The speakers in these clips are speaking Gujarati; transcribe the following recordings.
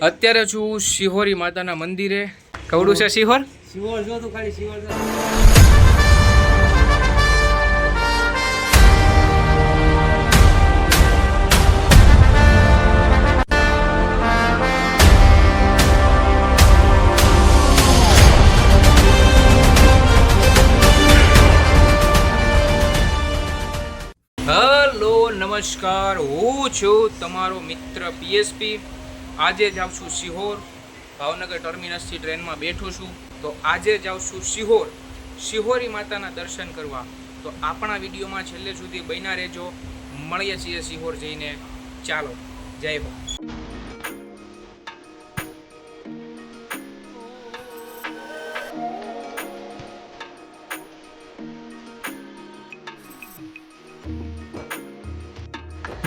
અત્યારે છું શિહોરી માતાના મંદિરે. કવડું છે શિહોર? શિહોર જો તું ખાલી શિહોર હલો નમસ્કાર. હું છું તમારો મિત્ર પીએસપી. આજે જાઉં છું શિહોર. ભાવનગર ટર્મિનસથી ટ્રેનમાં બેઠો છું. તો આજે જાઉં છું શિહોર. શિહોરી માતાના દર્શન કરવા. તો આપણા વિડીયોમાં છેલ્લે સુધી બન્યા રહેજો. મળીએ છીએ શિહોર જઈને. ચાલો, જય ભા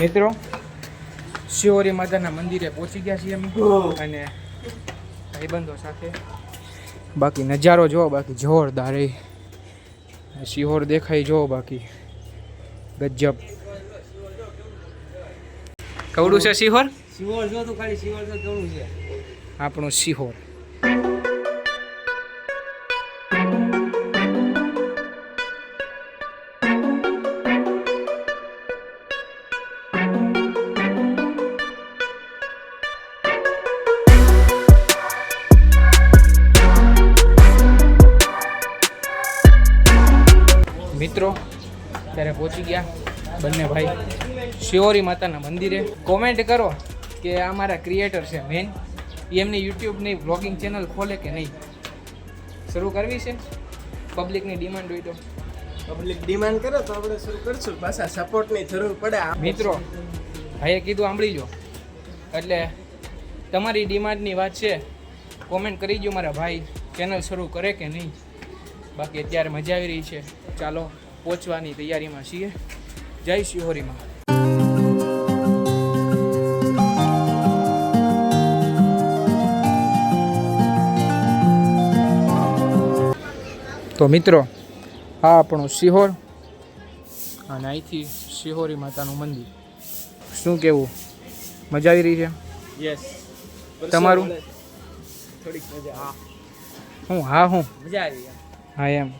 મિત્રો શિહોરી માતાના મંદિરે પહોંચી ગયા છીએ અમે. અને ભાઈબંધો સાથે. બાકી નજારો જોવો બાકી જોરદાર એ. શિહોર દેખાય જોવો બાકી. ગજબ. કવડું છે શિહોર? શિહોર જો તું ખાલી શિહોર તો કવડું છે? આપણું શિહોર. પહોંચી ગયા બંને ભાઈ. શિવોરી માતાના મંદિરે. કોમેન્ટ કરો કે આ મારા ક્રિએટર છે મેન એમની યુટ્યુબની બ્લોગિંગ ચેનલ ખોલે કે નહીં? શરૂ કરવી છે? પબ્લિકની ડિમાન્ડ હોય તો. પબ્લિક ડિમાન્ડ કરે તો આપણે શરૂ કરશું. પાછા સપોર્ટની જરૂર પડે મિત્રો ભાઈએ કીધું સાંભળી જો એટલે તમારી ડિમાન્ડની વાત છે. કોમેન્ટ કરી દો મારા ભાઈ. ચેનલ શરૂ કરે કે નહીં? બાકી અત્યારે મજા આવી રહી છે. ચાલો. પહોંચવાની તૈયારીમાં છીએ. જય શિહોરીમાં તો મિત્રો આ આપણું શિહોર અને અહીંથી શિહોરી માતાનું મંદિર. શું કેવું? મજા આવી રહી છે? યસ તમારું? થોડીક મજા. હા હું હા. હું મજા આવી. હા એમ.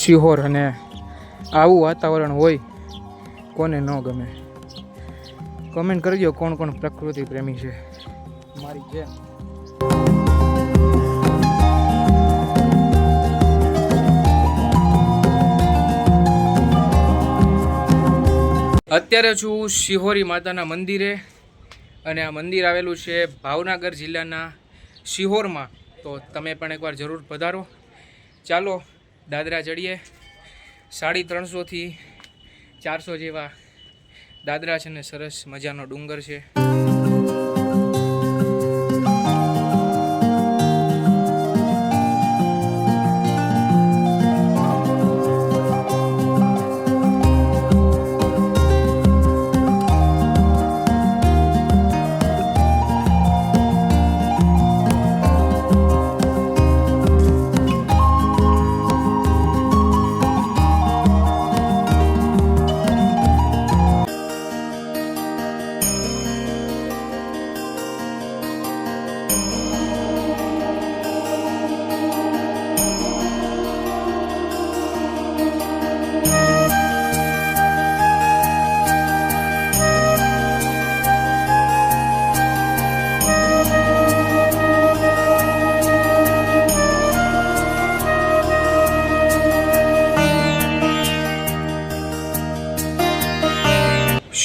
શિહોર અને આવું વાતાવરણ હોય કોને ન ગમે. કમેન્ટ કરજો કોણ કોણ પ્રકૃતિ પ્રેમી છે. મારી જેમ. અત્યારે છું શિહોરી માતાના મંદિરે અને આ મંદિર આવેલું છે ભાવનગર જિલ્લાના શિહોરમાં. તો તમે પણ એકવાર જરૂર પધારો. ચાલો દાદરા ચડીએ. સાડી ત્રણસોથી ચારસો જેવા દાદરા છે ને સરસ મજાનો ડુંગર છે.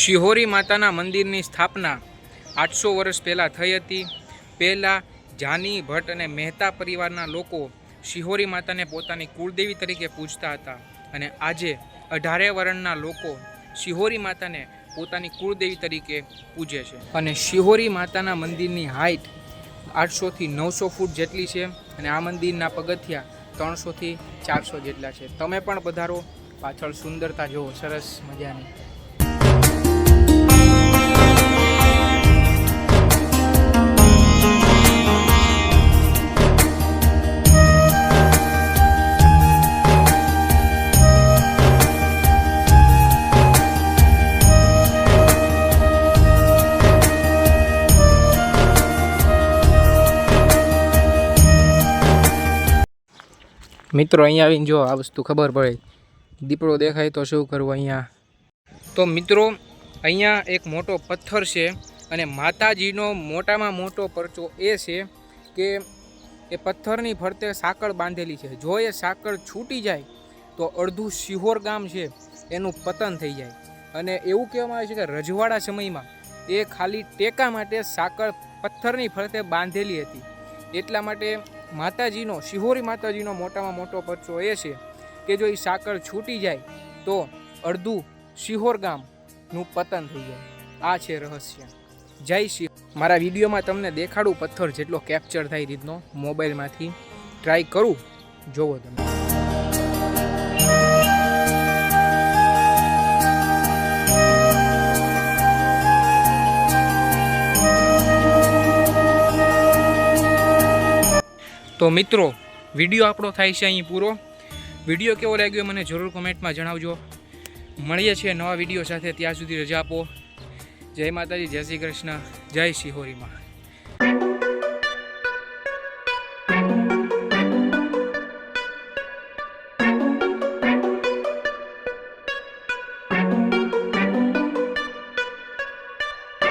શિહોરી માતાના મંદિરની સ્થાપના આઠસો વર્ષ પહેલાં થઈ હતી. પહેલાં જાની ભટ્ટ અને મહેતા પરિવારના લોકો શિહોરી માતાને પોતાની કુળદેવી તરીકે પૂજતા હતા અને આજે અઢારે વર્ણના લોકો શિહોરી માતાને પોતાની કુળદેવી તરીકે પૂજે છે. અને શિહોરી માતાના મંદિરની હાઇટ આઠસોથી નવસો ફૂટ જેટલી છે અને આ મંદિરના પગથિયા ત્રણસોથી ચારસો જેટલા છે. તમે પણ પધારો. પાછળ સુંદરતા જુઓ સરસ મજાની. મિત્રો, અહીંયા આવીને જો આ વસ્તુ ખબર પડે. દીપડો દેખાય તો શું કરવું અહીંયા? તો મિત્રો, અહીંયા એક મોટો પથ્થર છે અને માતાજીનો મોટામાં મોટો પરચો એ છે કે એ પથ્થરની ફરતે સાંકળ બાંધેલી છે. જો એ સાંકળ છૂટી જાય, તો અડધું શિહોર ગામ છે, એનું પતન થઈ જાય. અને એવું કહેવામાં આવે છે કે રજવાડા સમયમાં એ ખાલી ટેકા માટે સાંકળ પથ્થરની ફરતે બાંધેલી હતી. એટલા માટે માતાજીનો, શિહોરી માતાજીનો મોટામાં મોટો પરચો એ છે કે જો એ સાકર છૂટી જાય, તો અડધું શિહોર ગામનું પતન થઈ જાય. આ છે રહસ્ય. જય શિહ મારા વિડીયોમાં તમને દેખાડું પથ્થર જેટલો કેપ્ચર થાય રીતનો, મોબાઈલમાંથી. ટ્રાય કરું, જોવો તમે. તો મિત્રો, વીડિયો આપણો થાય છે અહીં પૂરો. વીડિયો કેવો લાગ્યો મને જરૂર કોમેન્ટમાં જણાવજો. મળીએ છીએ નવા વીડિયો સાથે, ત્યાં સુધી રજા આપો. જય માતાજી, જય શ્રી કૃષ્ણ, જય શિહોરીમાં.